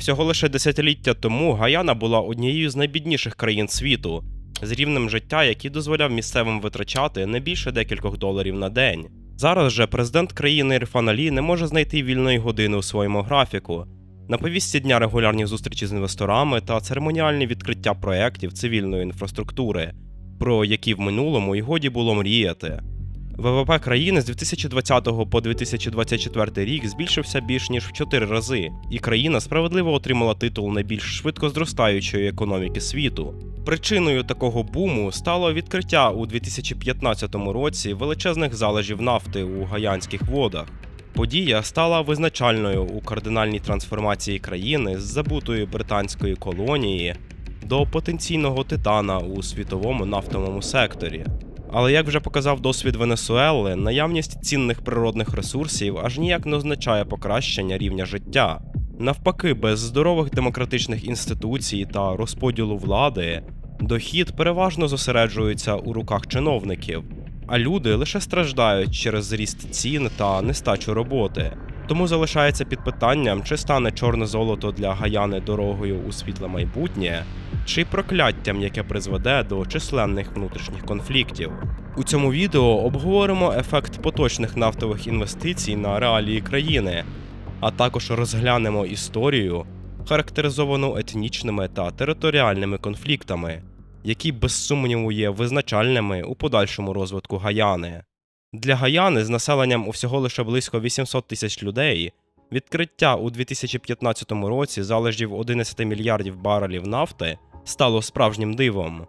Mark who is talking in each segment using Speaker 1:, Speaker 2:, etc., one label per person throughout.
Speaker 1: Всього лише десятиліття тому Гаяна була однією з найбідніших країн світу, з рівнем життя, який дозволяв місцевим витрачати не більше декількох доларів на день. Зараз же президент країни Ірфан Алі не може знайти вільної години у своєму графіку. На повістці дня регулярні зустрічі з інвесторами та церемоніальні відкриття проєктів цивільної інфраструктури, про які в минулому й годі було мріяти. ВВП країни з 2020 по 2024 рік збільшився більш ніж в 4 рази, і країна справедливо отримала титул найбільш швидко зростаючої економіки світу. Причиною такого буму стало відкриття у 2015 році величезних залежів нафти у гаянських водах. Подія стала визначальною у кардинальній трансформації країни з забутої британської колонії до потенційного титана у світовому нафтовому секторі. Але як вже показав досвід Венесуели, наявність цінних природних ресурсів аж ніяк не означає покращення рівня життя. Навпаки, без здорових демократичних інституцій та розподілу влади дохід переважно зосереджується у руках чиновників, а люди лише страждають через зріст цін та нестачу роботи. Тому залишається під питанням, чи стане чорне золото для гаяни дорогою у світле майбутнє, чи прокляттям, яке призведе до численних внутрішніх конфліктів. У цьому відео обговоримо ефект поточних нафтових інвестицій на реалії країни, а також розглянемо історію, характеризовану етнічними та територіальними конфліктами, які без сумніву є визначальними у подальшому розвитку Гаяни. Для Гаяни з населенням у всього лише близько 800 тисяч людей відкриття у 2015 році залежів 11 мільярдів барелів нафти стало справжнім дивом.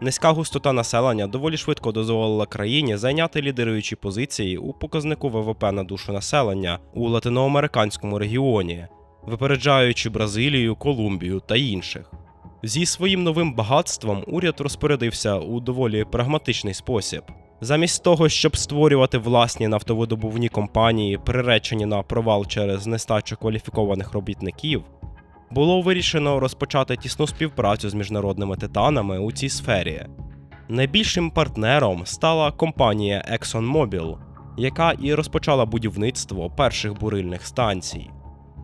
Speaker 1: Низька густота населення доволі швидко дозволила країні зайняти лідируючі позиції у показнику ВВП на душу населення у латиноамериканському регіоні, випереджаючи Бразилію, Колумбію та інших. Зі своїм новим багатством уряд розпорядився у доволі прагматичний спосіб. Замість того, щоб створювати власні нафтовидобувні компанії, приречені на провал через нестачу кваліфікованих робітників, було вирішено розпочати тісну співпрацю з міжнародними титанами у цій сфері. Найбільшим партнером стала компанія ExxonMobil, яка і розпочала будівництво перших бурильних станцій.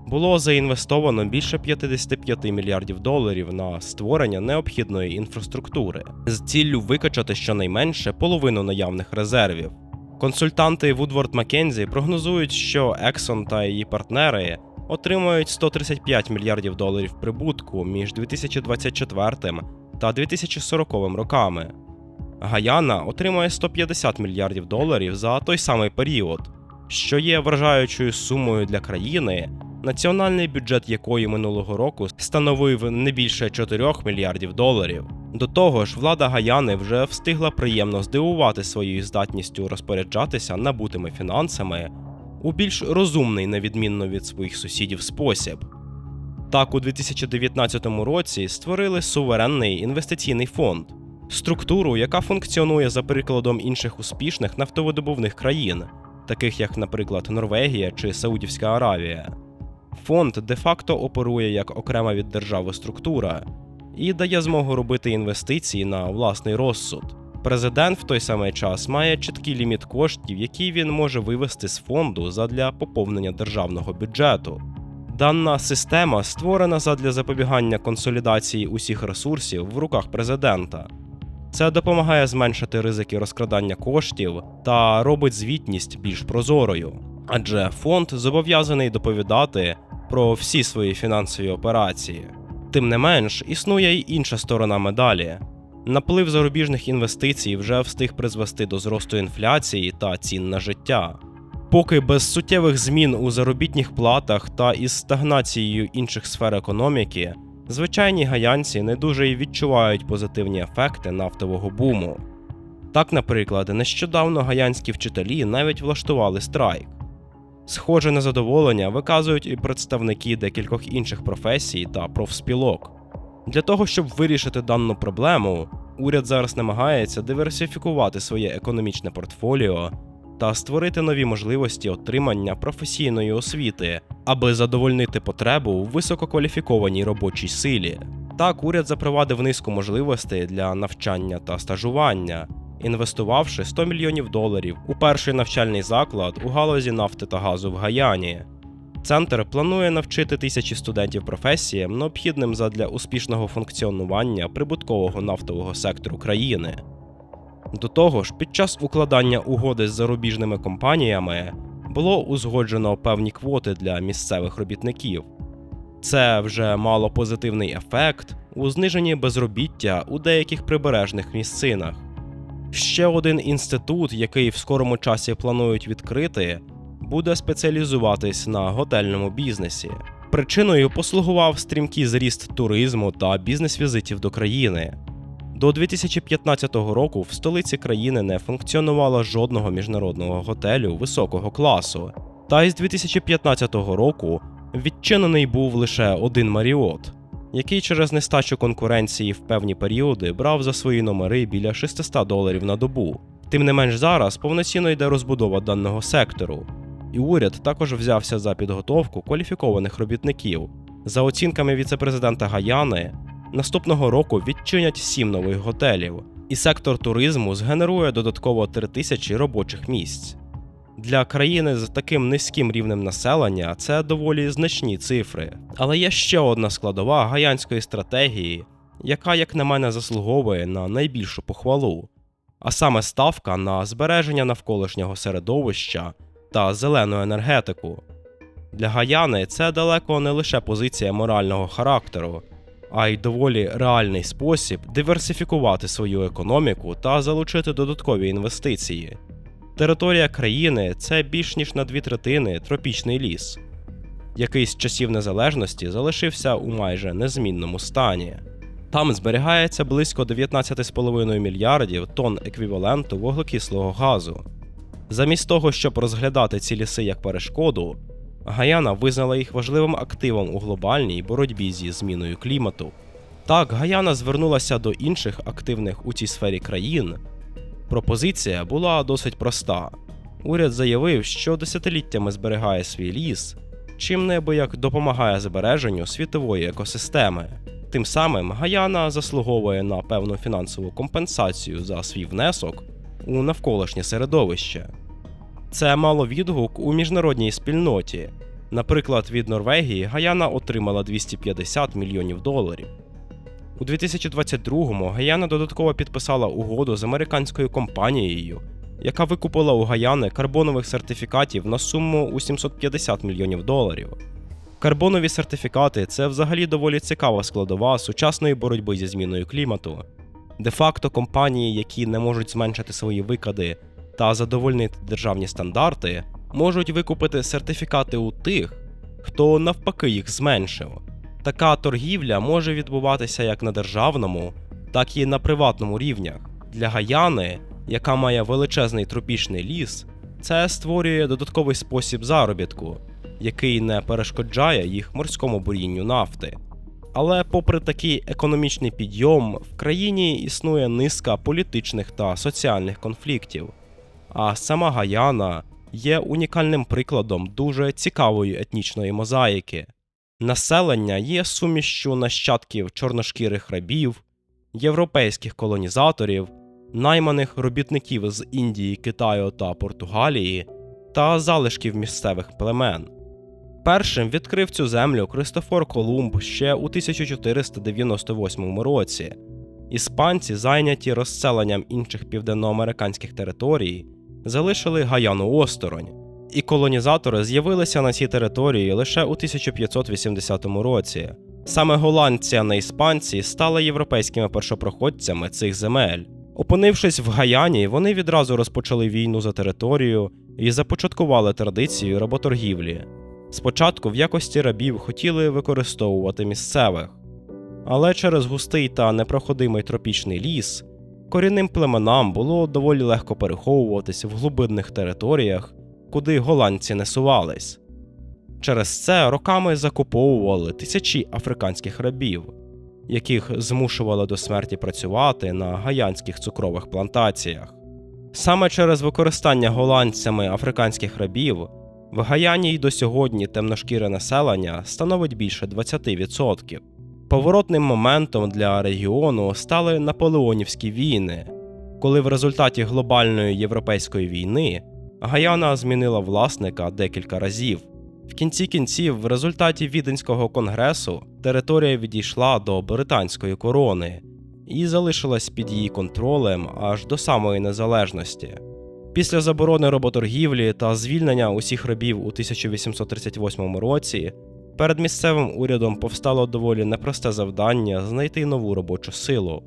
Speaker 1: Було заінвестовано більше 55 мільярдів доларів на створення необхідної інфраструктури з ціллю викачати щонайменше половину наявних резервів. Консультанти Woodward Mackenzie прогнозують, що Exxon та її партнери отримають 135 мільярдів доларів прибутку між 2024 та 2040 роками. Гаяна отримає 150 мільярдів доларів за той самий період, що є вражаючою сумою для країни, національний бюджет якої минулого року становив не більше 4 мільярдів доларів. До того ж, влада Гаяни вже встигла приємно здивувати своєю здатністю розпоряджатися набутими фінансами у більш розумний, на відмінно від своїх сусідів, спосіб. Так, у 2019 році створили суверенний інвестиційний фонд, структуру, яка функціонує за прикладом інших успішних нафтовидобувних країн, таких як, наприклад, Норвегія чи Саудівська Аравія. Фонд де-факто оперує як окрема від держави структура і дає змогу робити інвестиції на власний розсуд. Президент в той самий час має чіткий ліміт коштів, які він може вивести з фонду задля поповнення державного бюджету. Дана система створена задля запобігання консолідації усіх ресурсів в руках президента. Це допомагає зменшити ризики розкрадання коштів та робить звітність більш прозорою, адже фонд зобов'язаний доповідати про всі свої фінансові операції. Тим не менш, існує й інша сторона медалі. Наплив зарубіжних інвестицій вже встиг призвести до зросту інфляції та цін на життя. Поки без суттєвих змін у заробітних платах та із стагнацією інших сфер економіки, звичайні гаянці не дуже й відчувають позитивні ефекти нафтового буму. Так, наприклад, нещодавно гаянські вчителі навіть влаштували страйк. Схоже незадоволення виказують і представники декількох інших професій та профспілок. Для того, щоб вирішити дану проблему, уряд зараз намагається диверсифікувати своє економічне портфоліо та створити нові можливості отримання професійної освіти, аби задовольнити потребу у висококваліфікованій робочій силі. Так, уряд запровадив низку можливостей для навчання та стажування, інвестувавши 100 мільйонів доларів у перший навчальний заклад у галузі нафти та газу в Гаяні. Центр планує навчити тисячі студентів професіям, необхідним задля успішного функціонування прибуткового нафтового сектору країни. До того ж, під час укладання угоди з зарубіжними компаніями було узгоджено певні квоти для місцевих робітників. Це вже мало позитивний ефект у зниженні безробіття у деяких прибережних місцинах. Ще один інститут, який в скорому часі планують відкрити, буде спеціалізуватись на готельному бізнесі. Причиною послугував стрімкий зріст туризму та бізнес-візитів до країни. До 2015 року в столиці країни не функціонувало жодного міжнародного готелю високого класу, та із 2015 року відчинений був лише один Маріот, який через нестачу конкуренції в певні періоди брав за свої номери біля 600 доларів на добу. Тим не менш зараз повноцінно йде розбудова даного сектору, і уряд також взявся за підготовку кваліфікованих робітників. За оцінками віцепрезидента Гаяни, наступного року відчинять сім нових готелів, і сектор туризму згенерує додатково 3 тисячі робочих місць. Для країни з таким низьким рівнем населення це доволі значні цифри. Але є ще одна складова гаянської стратегії, яка, як на мене, заслуговує на найбільшу похвалу, а саме ставка на збереження навколишнього середовища та зелену енергетику. Для Гаяни це далеко не лише позиція морального характеру, а й доволі реальний спосіб диверсифікувати свою економіку та залучити додаткові інвестиції. Територія країни це більш ніж на дві третини тропічний ліс, який з часів незалежності залишився у майже незмінному стані. Там зберігається близько 19,5 мільярдів тонн еквіваленту вуглекислого газу. Замість того, щоб розглядати ці ліси як перешкоду, Гаяна визнала їх важливим активом у глобальній боротьбі зі зміною клімату. Так, Гаяна звернулася до інших активних у цій сфері країн. Пропозиція була досить проста. Уряд заявив, що десятиліттями зберігає свій ліс, чим неабияк допомагає збереженню світової екосистеми. Тим самим Гаяна заслуговує на певну фінансову компенсацію за свій внесок у навколишнє середовище. Це мало відгук у міжнародній спільноті. Наприклад, від Норвегії Гаяна отримала 250 мільйонів доларів. У 2022-му Гаяна додатково підписала угоду з американською компанією, яка викупила у Гаяни карбонових сертифікатів на суму у 750 мільйонів доларів. Карбонові сертифікати це взагалі доволі цікава складова сучасної боротьби зі зміною клімату. Де-факто компанії, які не можуть зменшити свої викиди та задовольнити державні стандарти, можуть викупити сертифікати у тих, хто навпаки їх зменшив. Така торгівля може відбуватися як на державному, так і на приватному рівнях. Для Гаяни, яка має величезний тропічний ліс, це створює додатковий спосіб заробітку, який не перешкоджає їх морському бурінню нафти. Але, попри такий економічний підйом, в країні існує низка політичних та соціальних конфліктів. А сама Гаяна є унікальним прикладом дуже цікавої етнічної мозаїки. Населення є сумішчю нащадків чорношкірих рабів, європейських колонізаторів, найманих робітників з Індії, Китаю та Португалії та залишків місцевих племен. Першим відкрив цю землю Кристофор Колумб ще у 1498 році. Іспанці, зайняті розселенням інших південноамериканських територій, залишили Гаяну осторонь, і колонізатори з'явилися на цій території лише у 1580 році. Саме голландці, а іспанці, стали європейськими першопроходцями цих земель. Опинившись в Гаяні, вони відразу розпочали війну за територію і започаткували традицію работоргівлі. Спочатку в якості рабів хотіли використовувати місцевих, але через густий та непроходимий тропічний ліс корінним племенам було доволі легко переховуватися в глибинних територіях, куди голландці не сувались. Через це роками закуповували тисячі африканських рабів, яких змушували до смерті працювати на гаянських цукрових плантаціях. Саме через використання голландцями африканських рабів в Гаяні й до сьогодні темношкіре населення становить більше 20%. Поворотним моментом для регіону стали наполеонівські війни, коли в результаті глобальної європейської війни Гаяна змінила власника декілька разів. В кінці кінців, в результаті Віденського конгресу, територія відійшла до британської корони і залишилась під її контролем аж до самої незалежності. Після заборони роботоргівлі та звільнення усіх рабів у 1838 році перед місцевим урядом повстало доволі непросте завдання знайти нову робочу силу.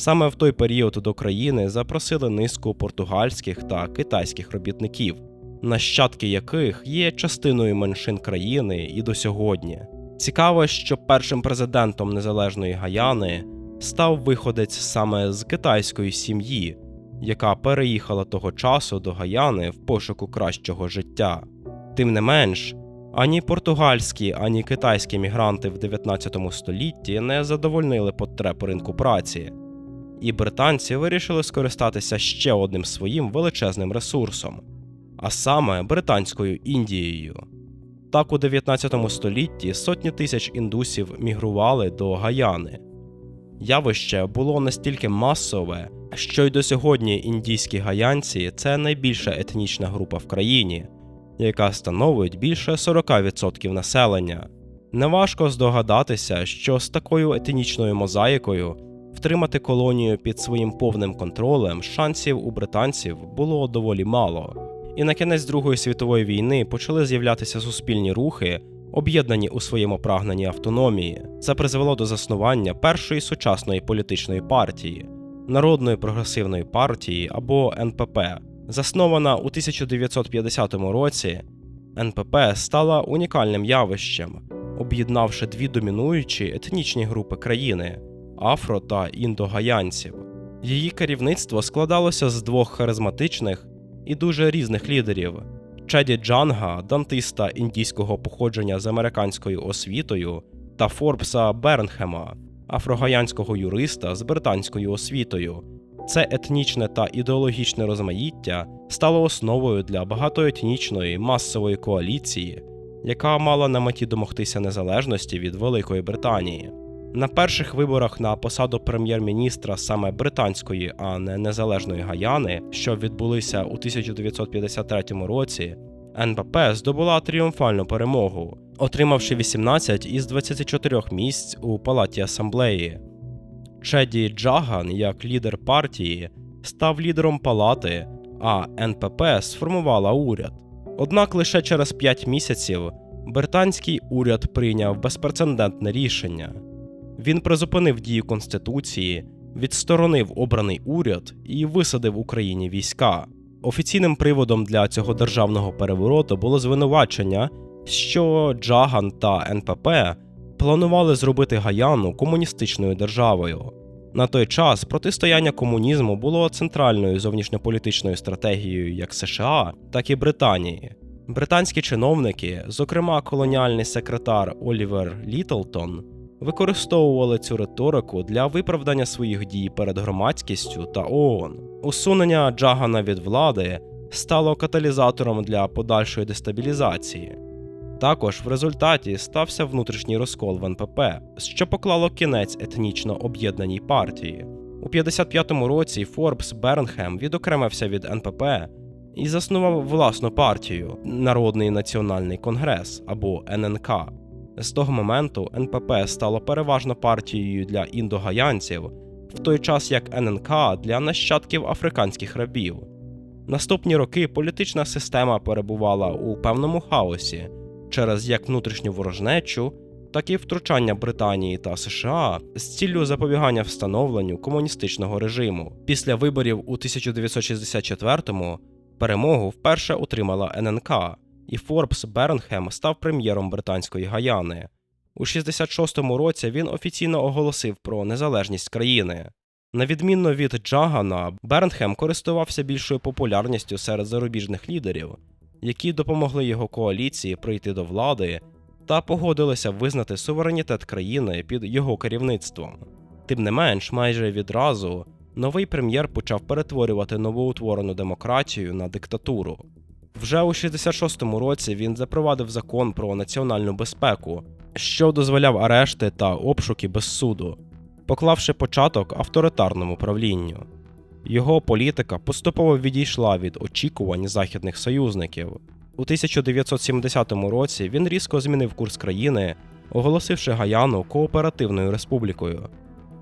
Speaker 1: Саме в той період до країни запросили низку португальських та китайських робітників, нащадки яких є частиною меншин країни і до сьогодні. Цікаво, що першим президентом незалежної Гаяни став виходець саме з китайської сім'ї, яка переїхала того часу до Гаяни в пошуку кращого життя. Тим не менш, ані португальські, ані китайські мігранти в 19 столітті не задовольнили потреб ринку праці, і британці вирішили скористатися ще одним своїм величезним ресурсом, а саме Британською Індією. Так у 19 столітті сотні тисяч індусів мігрували до Гаяни. Явище було настільки масове, що й до сьогодні індійські гаянці це найбільша етнічна група в країні, яка становить більше 40% населення. Неважко здогадатися, що з такою етнічною мозаїкою втримати колонію під своїм повним контролем шансів у британців було доволі мало. І на кінець Другої світової війни почали з'являтися суспільні рухи, об'єднані у своєму прагненні автономії. Це призвело до заснування першої сучасної політичної партії Народної прогресивної партії або НПП. Заснована у 1950 році, НПП стала унікальним явищем, об'єднавши дві домінуючі етнічні групи країни афро та індогаянців. Її керівництво складалося з двох харизматичних і дуже різних лідерів: Чеді Джанга, дантиста індійського походження з американською освітою, та Форбса Бернхема, афрогаянського юриста з британською освітою. Це етнічне та ідеологічне розмаїття стало основою для багатоетнічної масової коаліції, яка мала на меті домогтися незалежності від Великої Британії. На перших виборах на посаду прем'єр-міністра саме британської, а не незалежної Гаяни, що відбулися у 1953 році, НПП здобула тріумфальну перемогу, отримавши 18 із 24 місць у палаті асамблеї. Чеді Джаган, як лідер партії, став лідером палати, а НПП сформувала уряд. Однак лише через 5 місяців британський уряд прийняв безпрецедентне рішення. Він призупинив дію Конституції, відсторонив обраний уряд і висадив Україні війська. Офіційним приводом для цього державного перевороту було звинувачення, що Джаган та НПП планували зробити Гаяну комуністичною державою. На той час протистояння комунізму було центральною зовнішньополітичною стратегією як США, так і Британії. Британські чиновники, зокрема колоніальний секретар Олівер Літлтон, використовували цю риторику для виправдання своїх дій перед громадськістю та ООН. Усунення Джагана від влади стало каталізатором для подальшої дестабілізації. Також в результаті стався внутрішній розкол в НПП, що поклало кінець етнічно об'єднаній партії. У 55-му році Форбс Бернхем відокремився від НПП і заснував власну партію Народний національний конгрес або ННК. З того моменту НПП стало переважно партією для індогаянців, в той час як ННК для нащадків африканських рабів. Наступні роки політична система перебувала у певному хаосі через як внутрішню ворожнечу, так і втручання Британії та США з ціллю запобігання встановленню комуністичного режиму. Після виборів у 1964-му перемогу вперше отримала ННК і Форбс Бернхем став прем'єром британської Гаяни. У 66-му році він офіційно оголосив про незалежність країни. На відмінно від Джагана, Бернхем користувався більшою популярністю серед зарубіжних лідерів, які допомогли його коаліції прийти до влади та погодилися визнати суверенітет країни під його керівництвом. Тим не менш, майже відразу новий прем'єр почав перетворювати новоутворену демократію на диктатуру. Вже у 66-му році він запровадив закон про національну безпеку, що дозволяв арешти та обшуки без суду, поклавши початок авторитарному правлінню. Його політика поступово відійшла від очікувань західних союзників. У 1970 році він різко змінив курс країни, оголосивши Гаяну кооперативною республікою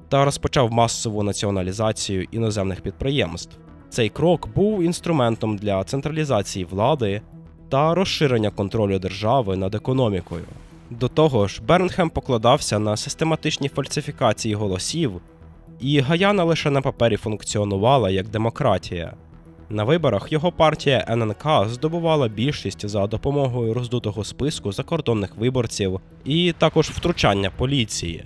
Speaker 1: та розпочав масову націоналізацію іноземних підприємств. Цей крок був інструментом для централізації влади та розширення контролю держави над економікою. До того ж, Бернхем покладався на систематичні фальсифікації голосів, і Гаяна лише на папері функціонувала як демократія. На виборах його партія ННК здобувала більшість за допомогою роздутого списку закордонних виборців і також втручання поліції.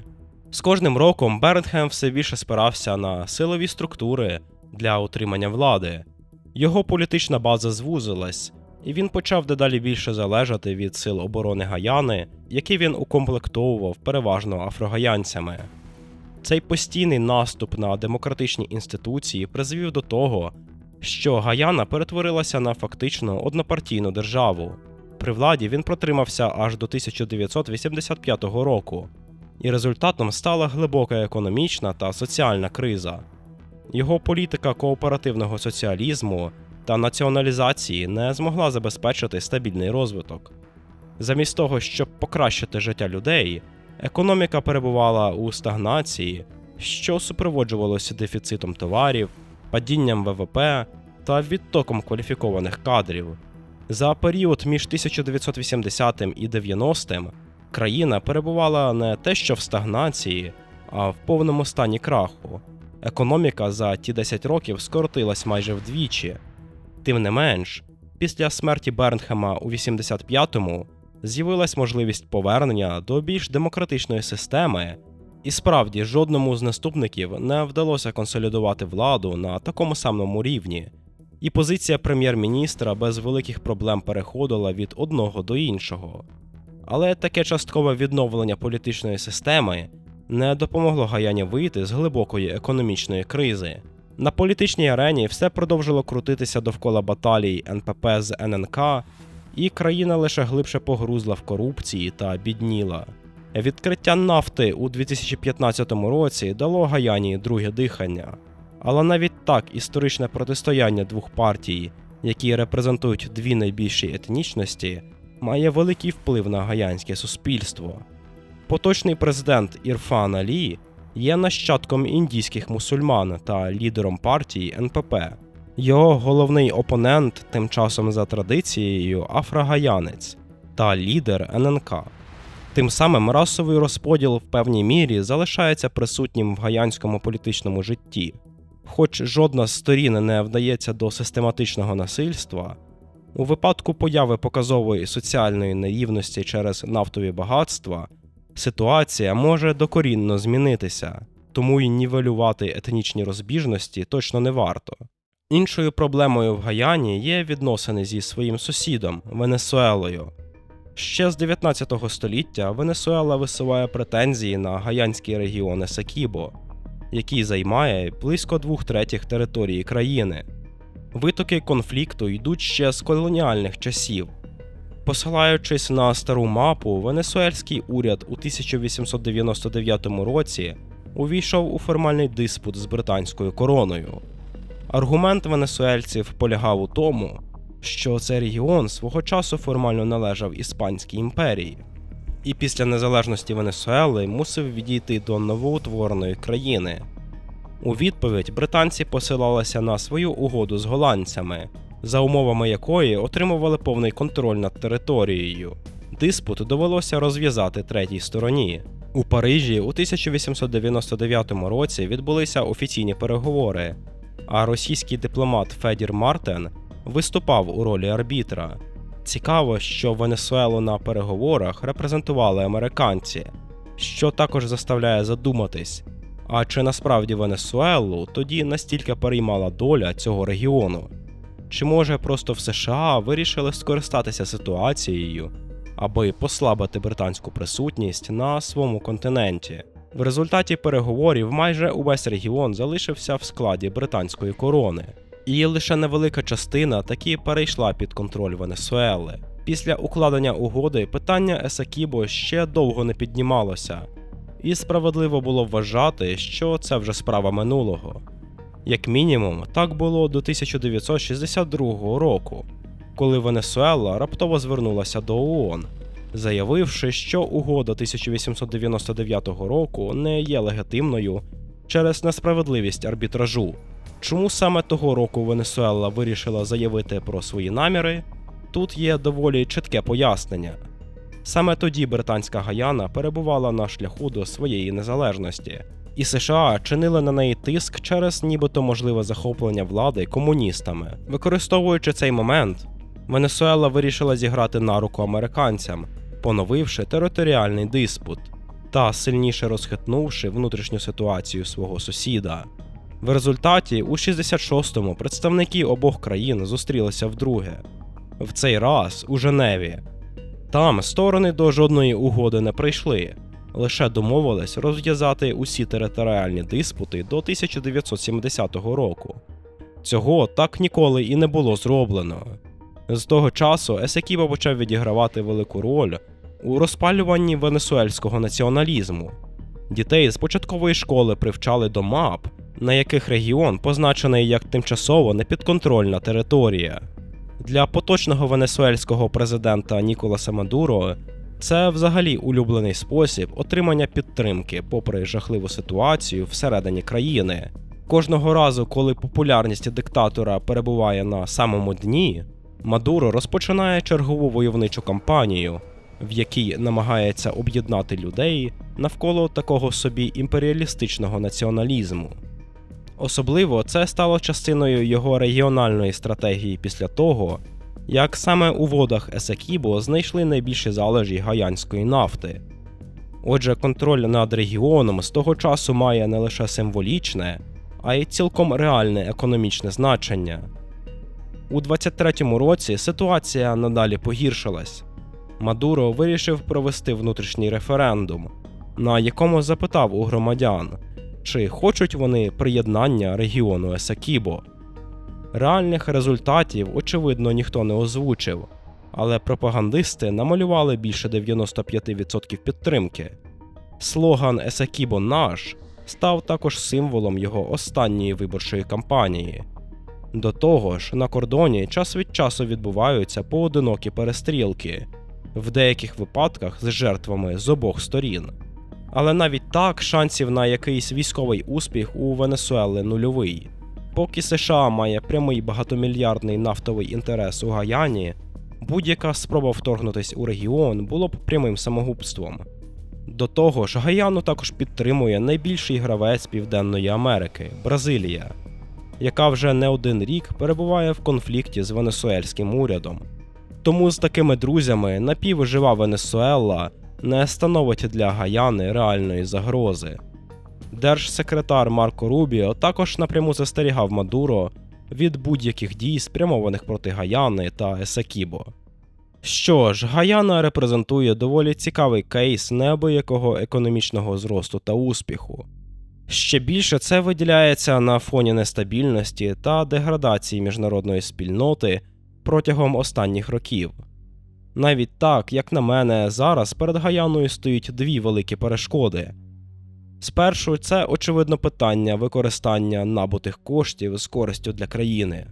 Speaker 1: З кожним роком Бернхем все більше спирався на силові структури для утримання влади. Його політична база звузилась, і він почав дедалі більше залежати від сил оборони Гаяни, які він укомплектовував переважно афрогаянцями. Цей постійний наступ на демократичні інституції призвів до того, що Гаяна перетворилася на фактично однопартійну державу. При владі він протримався аж до 1985 року, і результатом стала глибока економічна та соціальна криза. Його політика кооперативного соціалізму та націоналізації не змогла забезпечити стабільний розвиток. Замість того, щоб покращити життя людей, економіка перебувала у стагнації, що супроводжувалося дефіцитом товарів, падінням ВВП та відтоком кваліфікованих кадрів. За період між 1980 і 90-м країна перебувала не те, що в стагнації, а в повному стані краху. Економіка за ті 10 років скоротилась майже вдвічі. Тим не менш, після смерті Бернхема у 85-му з'явилась можливість повернення до більш демократичної системи, і справді жодному з наступників не вдалося консолідувати владу на такому самому рівні, і позиція прем'єр-міністра без великих проблем переходила від одного до іншого. Але таке часткове відновлення політичної системи не допомогло Гаяні вийти з глибокої економічної кризи. На політичній арені все продовжило крутитися довкола баталій НПП з ННК, і країна лише глибше погрузла в корупції та бідніла. Відкриття нафти у 2015 році дало Гаяні друге дихання. Але навіть так історичне протистояння двох партій, які репрезентують дві найбільші етнічності, має великий вплив на гаянське суспільство. Поточний президент Ірфан Алі є нащадком індійських мусульман та лідером партії НПП. Його головний опонент тим часом за традицією афрогаянець та лідер ННК. Тим самим расовий розподіл в певній мірі залишається присутнім в гаянському політичному житті. Хоч жодна з сторін не вдається до систематичного насильства, у випадку появи показової соціальної наївності через нафтові багатства ситуація може докорінно змінитися, тому й нівелювати етнічні розбіжності точно не варто. Іншою проблемою в Гаяні є відносини зі своїм сусідом Венесуелою. Ще з 19 століття Венесуела висуває претензії на гаянський регіон Есекібо, який займає близько двох третіх території країни. Витоки конфлікту йдуть ще з колоніальних часів. Посилаючись на стару мапу, венесуельський уряд у 1899 році увійшов у формальний диспут з британською короною. Аргумент венесуельців полягав у тому, що цей регіон свого часу формально належав Іспанській імперії, і після незалежності Венесуели мусив відійти до новоутвореної країни. У відповідь британці посилалися на свою угоду з голландцями, за умовами якої отримували повний контроль над територією. Диспут довелося розв'язати третій стороні. У Парижі у 1899 році відбулися офіційні переговори, а російський дипломат Федір Мартен виступав у ролі арбітра. Цікаво, що Венесуелу на переговорах репрезентували американці, що також заставляє задуматись, а чи насправді Венесуелу тоді настільки переймала доля цього регіону? Чи може просто в США вирішили скористатися ситуацією, аби послабити британську присутність на своєму континенті? В результаті переговорів майже увесь регіон залишився в складі британської корони, і лише невелика частина таки перейшла під контроль Венесуели. Після укладення угоди питання Есакібо ще довго не піднімалося, і справедливо було вважати, що це вже справа минулого. Як мінімум, так було до 1962 року, коли Венесуела раптово звернулася до ООН, заявивши, що угода 1899 року не є легітимною через несправедливість арбітражу. Чому саме того року Венесуела вирішила заявити про свої наміри? Тут є доволі чітке пояснення. Саме тоді британська Гаяна перебувала на шляху до своєї незалежності, і США чинили на неї тиск через нібито можливе захоплення влади комуністами. Використовуючи цей момент, Венесуела вирішила зіграти на руку американцям, поновивши територіальний диспут та сильніше розхитнувши внутрішню ситуацію свого сусіда. В результаті у 66-му представники обох країн зустрілися вдруге, в цей раз у Женеві. Там сторони до жодної угоди не прийшли, лише домовились розв'язати усі територіальні диспути до 1970 року. Цього так ніколи і не було зроблено. З того часу Есекіба почав відігравати велику роль у розпалюванні венесуельського націоналізму. Дітей з початкової школи привчали до мап, на яких регіон позначений як тимчасово непідконтрольна територія. Для поточного венесуельського президента Ніколаса Мадуро це взагалі улюблений спосіб отримання підтримки, попри жахливу ситуацію всередині країни. Кожного разу, коли популярність диктатора перебуває на самому дні, Мадуро розпочинає чергову войовничу кампанію, в якій намагається об'єднати людей навколо такого собі імперіалістичного націоналізму. Особливо це стало частиною його регіональної стратегії після того, як саме у водах Есекібо знайшли найбільші залежі гаянської нафти. Отже, контроль над регіоном з того часу має не лише символічне, а й цілком реальне економічне значення. У 23-му році ситуація надалі погіршилась. Мадуро вирішив провести внутрішній референдум, на якому запитав у громадян, чи хочуть вони приєднання регіону Есакібо. Реальних результатів, очевидно, ніхто не озвучив, але пропагандисти намалювали більше 95% підтримки. Слоган Есакібо наш став також символом його останньої виборчої кампанії. До того ж, на кордоні час від часу відбуваються поодинокі перестрілки, в деяких випадках з жертвами з обох сторін. Але навіть так шансів на якийсь військовий успіх у Венесуели нульовий. Поки США має прямий багатомільярдний нафтовий інтерес у Гаяні, будь-яка спроба вторгнутися у регіон було б прямим самогубством. До того ж, Гаяну також підтримує найбільший гравець Південної Америки Бразилія, яка вже не один рік перебуває в конфлікті з венесуельським урядом. Тому з такими друзями напівжива Венесуела не становить для Гаяни реальної загрози. Держсекретар Марко Рубіо також напряму застерігав Мадуро від будь-яких дій, спрямованих проти Гаяни та Есакібо. Що ж, Гаяна репрезентує доволі цікавий кейс неабиякого економічного зросту та успіху. Ще більше це виділяється на фоні нестабільності та деградації міжнародної спільноти протягом останніх років. Навіть так, як на мене, зараз перед Гаяною стоїть дві великі перешкоди. Спершу це очевидно питання використання набутих коштів з користю для країни.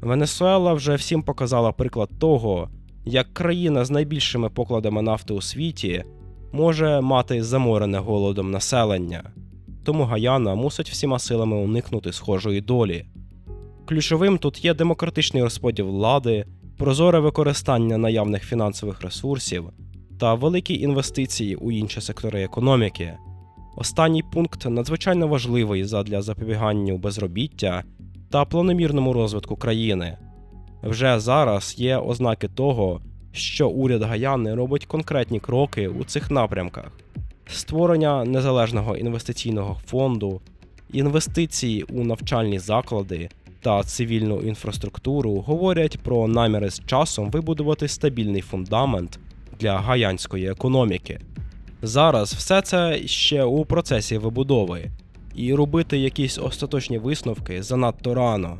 Speaker 1: Венесуела вже всім показала приклад того, як країна з найбільшими покладами нафти у світі може мати заморене голодом населення, тому Гаяна мусить всіма силами уникнути схожої долі. Ключовим тут є демократичний розподіл влади, прозоре використання наявних фінансових ресурсів та великі інвестиції у інші сектори економіки. Останній пункт надзвичайно важливий задля запобігання безробіття та планомірному розвитку країни. Вже зараз є ознаки того, що уряд Гаяни робить конкретні кроки у цих напрямках: створення незалежного інвестиційного фонду, інвестиції у навчальні заклади та цивільну інфраструктуру говорять про наміри з часом вибудувати стабільний фундамент для гаянської економіки. Зараз все це ще у процесі вибудови, і робити якісь остаточні висновки занадто рано.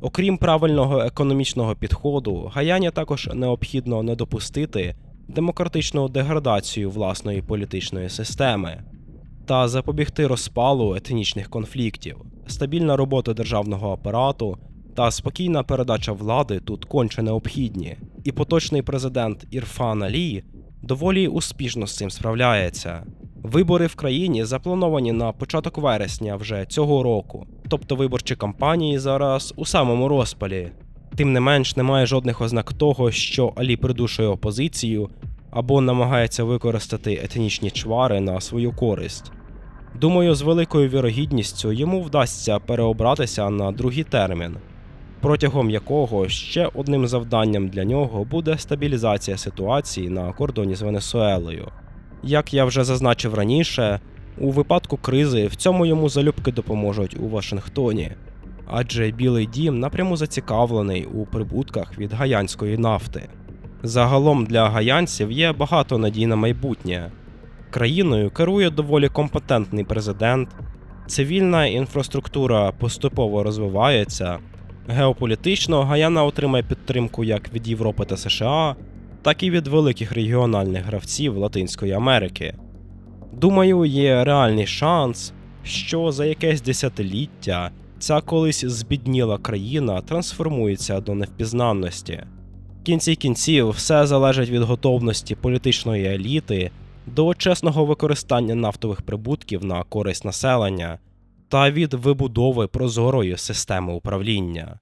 Speaker 1: Окрім правильного економічного підходу, Гаяні також необхідно не допустити демократичну деградацію власної політичної системи та запобігти розпалу етнічних конфліктів. Стабільна робота державного апарату та спокійна передача влади тут конче необхідні. І поточний президент Ірфан Алі доволі успішно з цим справляється. Вибори в країні заплановані на початок вересня вже цього року, тобто виборчі кампанії зараз у самому розпалі. Тим не менш, немає жодних ознак того, що Алі придушує опозицію або намагається використати етнічні чвари на свою користь. Думаю, з великою вірогідністю йому вдасться переобратися на другий термін, протягом якого ще одним завданням для нього буде стабілізація ситуації на кордоні з Венесуелою. Як я вже зазначив раніше, у випадку кризи в цьому йому залюбки допоможуть у Вашингтоні, адже Білий Дім напряму зацікавлений у прибутках від гаянської нафти. Загалом для гаянців є багато надій на майбутнє. Країною керує доволі компетентний президент, цивільна інфраструктура поступово розвивається. Геополітично Гаяна отримає підтримку як від Європи та США, так і від великих регіональних гравців Латинської Америки. Думаю, є реальний шанс, що за якесь десятиліття ця колись збідніла країна трансформується до невпізнанності. В кінці кінців все залежить від готовності політичної еліти до чесного використання нафтових прибутків на користь населення та від вибудови прозорої системи управління.